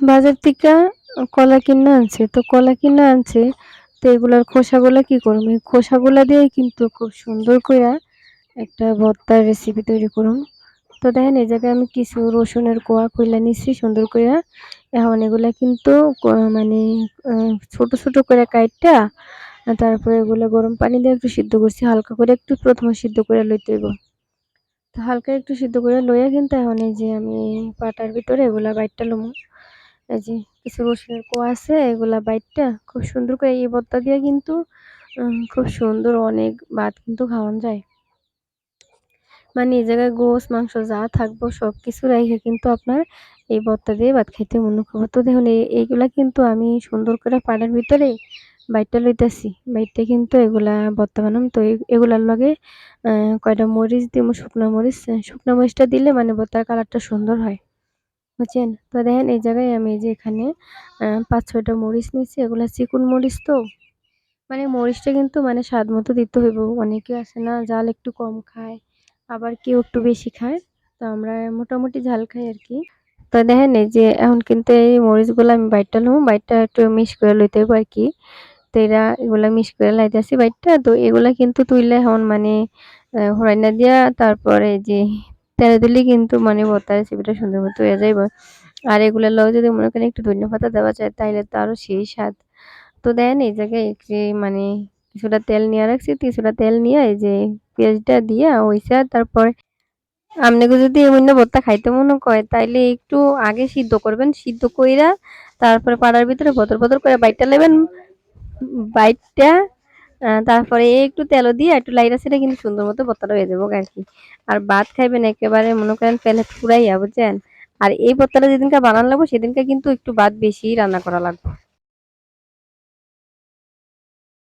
বাজার থেকে কলা কিনে আনছে। তো কলা কিনে আনছে, তো এগুলার খোসাগুলা কি করব? এই খোসাগুলা দিয়ে কিন্তু খুব সুন্দর কইরা একটা ভর্তার রেসিপি তৈরি করুম। তো দেখেন এই জায়গায় আমি কিছু রসুনের কোয়া কইলা নিচ্ছি সুন্দর কইরা। এখন এগুলা কিন্তু মানে ছোট, ছোট করে কাইট্টা তারপরে এগুলো গরম পানি দিয়ে একটু সিদ্ধ করছি। হালকা করে একটু প্রথমে সিদ্ধ করে লইতে হইব। তো হালকা একটু সিদ্ধ করে লইয়া কিন্তু এখন এই যে আমি পাটার ভিতরে এগুলা বাইটটা লমু। এই যে কিছু রসুনের কোয়া আছে এগুলা বাইট্টা খুব সুন্দর করে এই ভর্তা দিয়ে কিন্তু খুব সুন্দর অনেক ভাত কিন্তু খাওয়ান যায়। মানে এই জায়গায় গোস, মাংস যা থাকব সবকিছু রাইখা কিন্তু আপনার এই ভর্তা দিয়ে ভাত খাইতে মন করব। তো দেখুন এই এইগুলা কিন্তু আমি সুন্দর করে পাড়ার ভিতরে বাইট্টা লইতাছি। বাইট্টা কিন্তু এগুলা ভর্তা বানাম। তো এগুলার লগে কয়টা মরিচ দিমু শুকনা মরিচ। শুকনা মরিচটা দিলে মানে ভর্তার কালারটা সুন্দর হয়। বুঝছেন? তো দেখেন এই জায়গায় আমি যে এখানে পাঁচ ৫-৬ মরিচ নিয়েছি এগুলা চিকুন মরিচ তো। মানে মরিচটা কিন্তু মানে স্বাদ মতো দিতে হইব। অনেকে আছে না জাল একটু কম খায়, আবার কেউ একটু বেশি খায়। তো আমরা মোটামুটি ঝাল খাই আর কি তো দেখেন এই যে এখন কিন্তু এই মরিচগুলা আমি বাইট্টা লমু। বাইট্টা একটু মিক্স করে লইতে হইব আরকি। তো এরা এগুলা মিক্স করে লাইতাছি বাইট্টা। তো এগুলা কিন্তু তুইলা এখন মানে হুরাইনা দিয়া তারপরে যে তেলে দিলেই কিন্তু মানে ভর্তা রেসিপিটা সুন্দর মতো হইয়া যাইব। আর এগুলার লগে যদি মনে করেন একটু ধইন্যা পাতা দেওয়া যায় তাহলে তো আরও সেই স্বাদ। তো দেন এই জায়গায় যে মানে কিছুটা তেল নিয়া রাখছি। কিছুটা তেল নিয়া এই যে পেঁয়াজটা দিয়ে হইছে তারপর আপনাকে যদি এমনে ভর্তা খাইতে মনে কয় তাইলে একটু আগে সিদ্ধ করবেন। সিদ্ধ কইরা তারপরে পাড়ার ভিতরে বদর, বদর করে বাইট্টা নেবেন বাইট্টা তারপরে একটু তেলও দিয়ে একটু লাইরা সেটা কিন্তু সুন্দর মতো ভর্তাটা হয়ে যাব আরকি। আর ভাত খাইবেন একেবারে, মনে করেন প্যালেট ফুরাইয়া বুঝছেন? আর এই ভর্তাটা যেদিনকে বানান লাগবো, সেদিনকে কিন্তু একটু ভাত বেশি রান্না করা লাগবো।